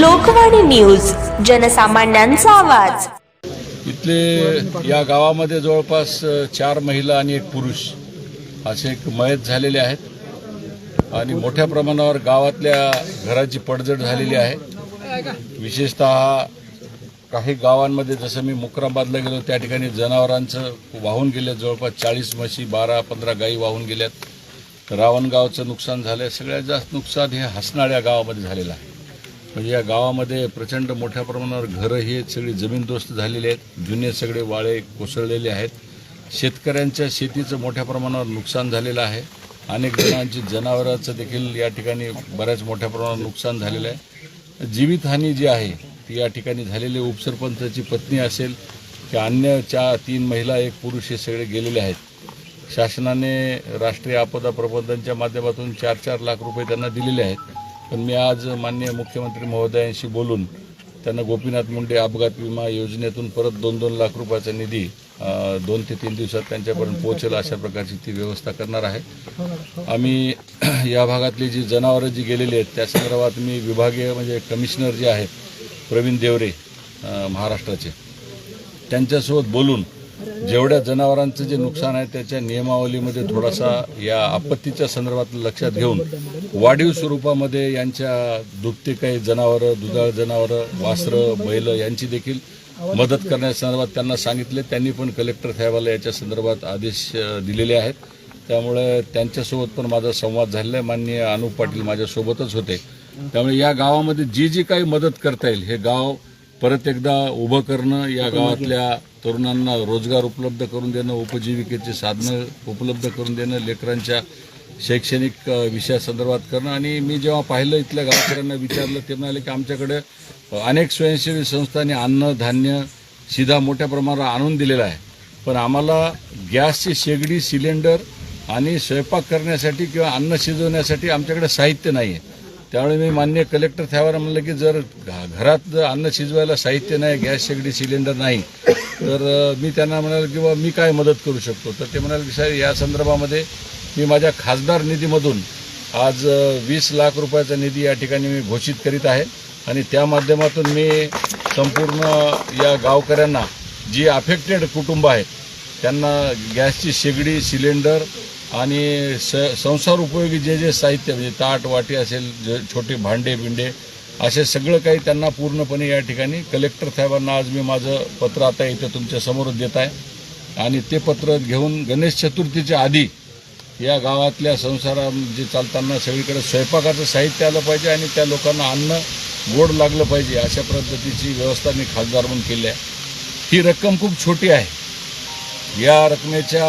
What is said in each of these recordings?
Lokvani news जनसामान्यांचा आवाज. इथले या गावामध्ये जवळपास चार महिला आणि एक पुरुष असे एक मयत झालेले आहेत. आणि मोठ्या प्रमाणावर गावातल्या घराची पडझड झालेली आहे. विशेषतः काही गावांमध्ये जसं मी मुक्राबादला गेलो त्या ठिकाणी जनावरांचं वाहून गेलं. जवळपास चाळीस म्हशी बारा पंधरा गायी वाहून गेल्यात. रावणगावचं नुकसान झालं सगळ्यात जास्त नुकसान हे हसणाऱ्या गावामध्ये झालेलं आहे. म्हणजे या गावामध्ये प्रचंड मोठ्या प्रमाणावर घरं ही सगळी जमीनदोस्त झालेली आहेत जुने सगळे वाळे कोसळलेले आहेत. शेतकऱ्यांच्या शेतीचं मोठ्या प्रमाणावर नुकसान झालेलं आहे. अनेक जणांची जनावरांचं देखील या ठिकाणी बऱ्याच मोठ्या प्रमाणावर नुकसान झालेलं आहे. जीवितहानी जी आहे ती या ठिकाणी झालेली उपसरपंचाची पत्नी असेल की अन्य चा तीन महिला एक पुरुष हे सगळे गेलेले आहेत. शासनाने राष्ट्रीय आपदा प्रबंधनच्या माध्यमातून चार चार लाख रुपये त्यांना दिलेले आहेत. पण मी आज माननीय मुख्यमंत्री महोदयांशी बोलून त्यांना गोपीनाथ मुंडे अपघात विमा योजनेतून परत दोन दोन लाख रुपयाचा निधी दोन ते तीन दिवसात त्यांच्यापर्यंत पोहोचेल अशा प्रकारची ती व्यवस्था करणार आहे. आम्ही या भागातली जी जनावरं जी गेलेली आहेत त्या संदर्भात मी विभागीय म्हणजे कमिशनर जे आहेत प्रवीण देवरे महाराष्ट्राचे त्यांच्यासोबत बोलून जेवढ्या जनावरांचं जे नुकसान आहे त्याच्या नियमावलीमध्ये थोडासा या आपत्तीच्या संदर्भात लक्षात घेऊन वाढीव स्वरूपामध्ये यांच्या दुभते काही जनावरं दुधाळ जनावरं वासरं बैल यांची देखील मदत करण्यासंदर्भात त्यांना सांगितले. त्यांनी पण कलेक्टर साहेबाला याच्या संदर्भात आदेश दिलेले आहेत. त्यामुळे त्यांच्यासोबत पण माझा संवाद झालेला आहे. माननीय अनुप पाटील माझ्यासोबतच होते. त्यामुळे या गावामध्ये जी जी काही मदत करता येईल हे गाव परत एकदा उभं करणं या गावातल्या तरुणांना रोजगार उपलब्ध करून देणं उपजीविकेची साधनं उपलब्ध करून देणं लेकरांच्या शैक्षणिक विषयासंदर्भात करणं. आणि मी जेव्हा पाहिलं इथल्या गावकऱ्यांना विचारलं ते म्हणाले की आमच्याकडे अनेक स्वयंसेवी संस्थांनी अन्न धान्य शिधा मोठ्या प्रमाणावर आणून दिलेला आहे. पण आम्हाला गॅसची शेगडी सिलेंडर आणि स्वयंपाक करण्यासाठी किंवा अन्न शिजवण्यासाठी आमच्याकडे साहित्य नाही आहे त्यामुळे मी मान्य कलेक्टर साहेबांना म्हणलं की जर घरात जर अन्न शिजवायला साहित्य नाही गॅस शेगडी सिलेंडर नाही तर मी त्यांना म्हणाल की बा मी काय मदत करू शकतो? तर ते म्हणाले की साहेब या संदर्भामध्ये मी माझ्या खासदार निधीमधून आज वीस लाख रुपयाचा निधी या ठिकाणी मी घोषित करीत आहे आणि त्या माध्यमातून मी संपूर्ण या गावकऱ्यांना जी अफेक्टेड कुटुंब आहेत त्यांना गॅसची शेगडी सिलेंडर आणि स संसार उपयोगी जे जे साहित्य म्हणजे ताट वाटी असेल जे छोटे भांडे बिंडे असे सगळं काही त्यांना पूर्णपणे या ठिकाणी कलेक्टर साहेबांना आज मी माझं पत्र आता इथं तुमच्यासमोर देत आहे. आणि ते पत्र घेऊन गणेश चतुर्थीच्या आधी या गावातल्या संसारा जे चालताना सगळीकडे स्वयंपाकाचं साहित्य आलं पाहिजे आणि त्या लोकांना अन्न गोड लागलं पाहिजे अशा पद्धतीची व्यवस्था मी खासदार म्हणून केली आहे. ही रक्कम खूप छोटी आहे. या रकमेच्या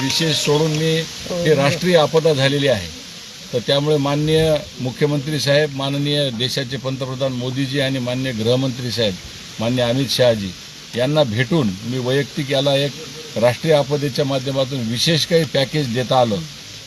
विशेष सोडून मी ही राष्ट्रीय आपदा झालेली आहे. तर त्यामुळे माननीय मुख्यमंत्री साहेब माननीय देशाचे पंतप्रधान मोदीजी आणि माननीय गृहमंत्री साहेब मान्य अमित शहाजी यांना भेटून मी वैयक्तिक याला एक राष्ट्रीय आपदेच्या माध्यमातून विशेष काही पॅकेज देता आलं.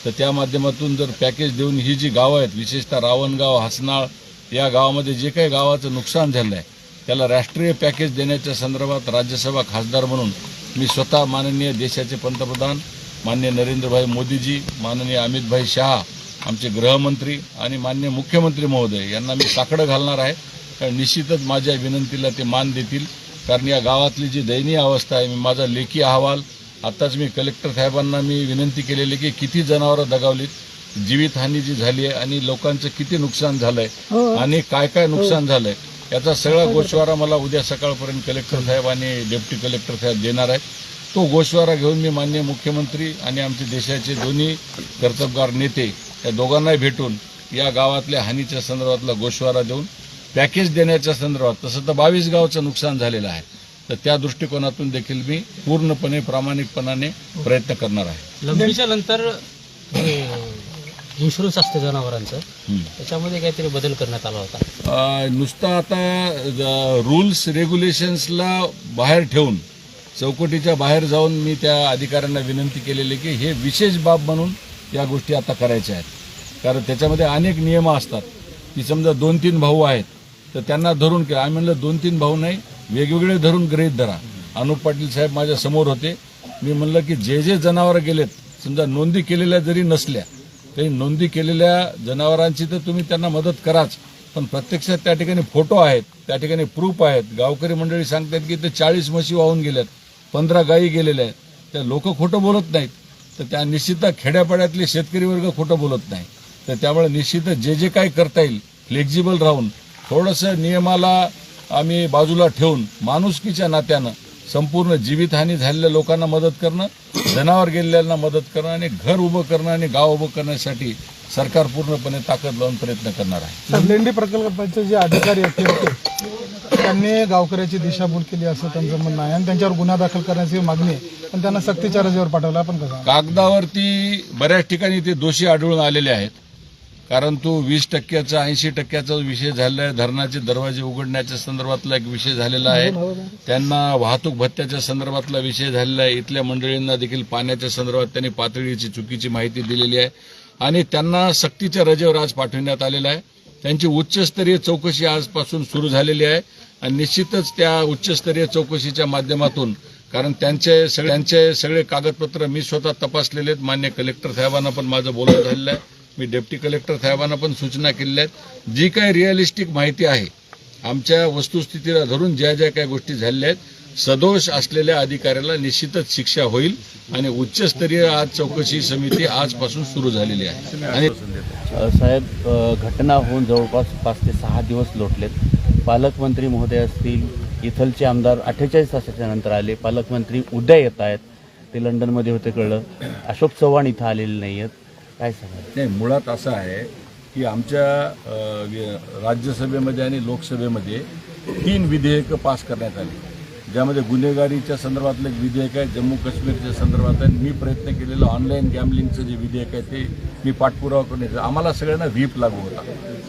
तर त्या माध्यमातून जर पॅकेज देऊन ही जी गावं आहेत विशेषतः रावणगाव हसनाळ या गावामध्ये जे काही गावाचं नुकसान झालं आहे त्याला राष्ट्रीय पॅकेज देण्याच्या संदर्भात राज्यसभा खासदार म्हणून मी स्वतः माननीय देशाचे पंतप्रधान माननीय नरेंद्रभाई मोदीजी माननीय अमितभाई शहा आमचे गृहमंत्री आणि मान्य मुख्यमंत्री महोदय यांना मी साकडं घालणार आहे. कारण निश्चितच माझ्या विनंतीला ते मान देतील. कारण या गावातली जी दयनीय अवस्था आहे मी माझा लेखी अहवाल आत्ताच मी कलेक्टर साहेबांना मी विनंती केलेली की किती जनावरं दगावलीत जीवितहानी जी झाली आहे आणि लोकांचं किती नुकसान झालंय आणि काय काय नुकसान झालंय. याचा सगळा गोशवारा मला उद्या सकाळपर्यंत कलेक्टर साहेब आणि डेप्टी कलेक्टर साहेब देणार आहेत. तो गोषवारा घेऊन मी माननीय मुख्यमंत्री आणि आमचे देशाचे दोन्ही कर्तबगार नेते या दोघांनाही भेटून या गावातल्या हानीच्या संदर्भातला गोशवारा देऊन पॅकेज देण्याच्या संदर्भात तसं तर बावीस गावचं नुकसान झालेलं आहे. तर त्या दृष्टिकोनातून देखील मी पूर्णपणे प्रामाणिकपणाने प्रयत्न करणार आहे. लंपीच्या नंतर इन्शुरन्स असते जनावरांचं. त्याच्यामध्ये काहीतरी बदल करण्यात आला होता. नुसतं आता रूल्स रेग्युलेशन्सला बाहेर ठेवून चौकटीच्या बाहेर जाऊन मी त्या अधिकाऱ्यांना विनंती केलेली की हे विशेष बाब म्हणून या गोष्टी आता करायच्या आहेत. कारण त्याच्यामध्ये अनेक नियम असतात. की समजा दोन तीन भाऊ आहेत तर त्यांना धरून केलं आम्ही म्हणलं दोन तीन भाऊ नाही वेगवेगळे धरून गृहीत धरा. अनुप पाटील साहेब माझ्यासमोर होते. मी म्हणलं की जे जे जनावरं गेलेत समजा नोंदी केलेल्या जरी नसल्या काही नोंदी केलेल्या जनावरांची तर तुम्ही त्यांना मदत कराच. पण प्रत्यक्षात त्या ठिकाणी फोटो आहेत त्या ठिकाणी प्रूफ आहेत. गावकरी मंडळी सांगतात की ते चाळीस म्हशी वाहून गेल्यात पंधरा गायी गेलेल्या आहेत. त्या लोक खोटं बोलत नाहीत. तर त्या निश्चित खेड्यापाड्यातले शेतकरी वर्ग खोटं बोलत नाही. तर त्यामुळे निश्चित जे जे काय करता येईल फ्लेक्झिबल राहून थोडंसं नियमाला आम्ही बाजूला ठेवून माणुसकीच्या नात्यानं संपूर्ण जीवितहानी झालेल्या लोकांना मदत करणं जनावर गेलेल्यांना मदत करणं आणि घर उभं करणं आणि गाव उभं करण्यासाठी सरकार पूर्णपणे ताकद लावून प्रयत्न करणार आहे. लेंडी प्रकल्पाचे जे अधिकारी आहेत त्यांनी गावकऱ्याची दिशाभूल केली असं त्यांचं म्हणणं आहे आणि त्यांच्यावर गुन्हा दाखल करण्याची मागणी आहे. पण त्यांना सक्तीच्या रजेवर पाठवलं आपण कसं? कागदावरती बऱ्याच ठिकाणी ते दोषी आढळून आलेले आहेत. कारण तो वीस टक्क्याचा ऐंशी टक्क्याचा विषय झालेला आहे. धरणाचे दरवाजे उघडण्याच्या संदर्भातला एक विषय झालेला आहे. त्यांना वाहतूक भत्त्याच्या संदर्भातला विषय झालेला आहे. इथल्या मंडळींना देखील पाण्याच्या संदर्भात त्यांनी पातळीची चुकीची माहिती दिलेली आहे. आणि त्यांना सक्तीच्या रजेवर आज पाठवण्यात आलेलं आहे. त्यांची उच्चस्तरीय चौकशी आजपासून सुरू झालेली आहे. आणि निश्चितच त्या उच्चस्तरीय चौकशीच्या माध्यमातून कारण त्यांचे सगळे त्यांचे सगळे कागदपत्र मी स्वतः तपासलेले आहेत. मान्य कलेक्टर साहेबांना पण माझं बोलणं झालेलं आहे. मी डेप्टी कलेक्टर साहेबांना पण सूचना केलेल्या आहेत. जी काही रिअलिस्टिक माहिती आहे आमच्या वस्तुस्थितीला धरून ज्या ज्या काही गोष्टी झालेल्या आहेत सदोष असलेल्या अधिकाऱ्याला निश्चितच शिक्षा होईल आणि उच्चस्तरीय आज चौकशी समिती आजपासून सुरू झालेली आहे. आणि साहेब घटना होऊन जवळपास पाच ते सहा दिवस लोटलेत. पालकमंत्री महोदय असतील इथलचे आमदार अठ्ठेचाळीस तासाच्या नंतर आले. पालकमंत्री उद्या येत आहेत. ते लंडनमध्ये होते कळलं. अशोक चव्हाण इथं आलेले नाही आहेत काय सांगा नाही मुळात असं आहे की आमच्या अ, वि- राज्यसभेमध्ये आणि लोकसभेमध्ये तीन विधेयकं पास करण्यात आली. ज्यामध्ये गुन्हेगारीच्या संदर्भातलं एक विधेयक आहे जम्मू काश्मीरच्या संदर्भात आहे. मी प्रयत्न केलेलं ऑनलाईन गॅमलिंगचं जे विधेयक आहे ते मी पाठपुरावा करून येतो आम्हाला सगळ्यांना व्हीप लागू होता.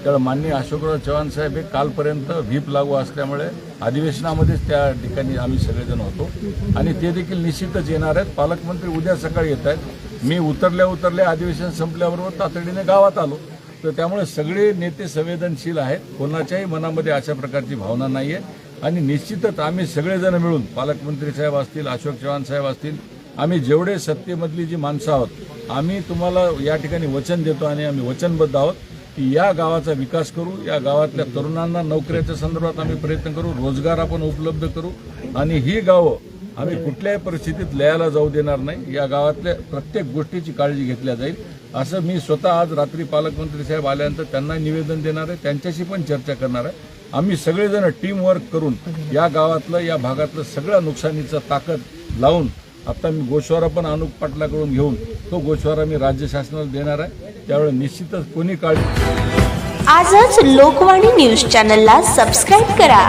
त्यामुळे माननीय अशोकराव चव्हाण साहेब हे कालपर्यंत व्हीप लागू असल्यामुळे अधिवेशनामध्येच त्या ठिकाणी आम्ही सगळेजण होतो. आणि ते देखील निश्चितच येणार आहेत. पालकमंत्री उद्या सकाळी येत आहेत. मी उतरल्या उतरल्या अधिवेशन संपल्याबरोबर तातडीने गावात आलो. तर त्यामुळे सगळे नेते संवेदनशील आहेत. कोणाच्याही मनामध्ये अशा प्रकारची भावना नाही आहे आणि निश्चितच आम्ही सगळेजण मिळून पालकमंत्री साहेब असतील अशोक चव्हाण साहेब असतील आम्ही जेवढे सत्तेमधली जी माणसं आहोत आम्ही तुम्हाला या ठिकाणी वचन देतो आणि आम्ही वचनबद्ध आहोत की या गावाचा विकास करू या गावातल्या तरुणांना नोकऱ्याच्या संदर्भात आम्ही प्रयत्न करू रोजगार आपण उपलब्ध करू आणि ही गावं आम्ही कुठल्याही परिस्थितीत लयाला जाऊ देणार नाही. या गावातल्या प्रत्येक गोष्टीची काळजी घेतल्या जाईल. असं मी स्वतः आज रात्री पालकमंत्री साहेब आल्यानंतर त्यांना निवेदन देणार आहे. त्यांच्याशी पण चर्चा करणार आहे. आम्ही सगळेजण टीमवर्क करून या गावातलं या भागातलं सगळ्या नुकसानीचं ताकद लावून आता मी गोशवारा पण अनुप पाटलाकडून घेऊन तो गोशवारा मी राज्य शासनाला देणार आहे. त्यावेळी निश्चितच कोणी काळजी आजच लोकवाणी न्यूज चॅनलला सबस्क्राईब करा.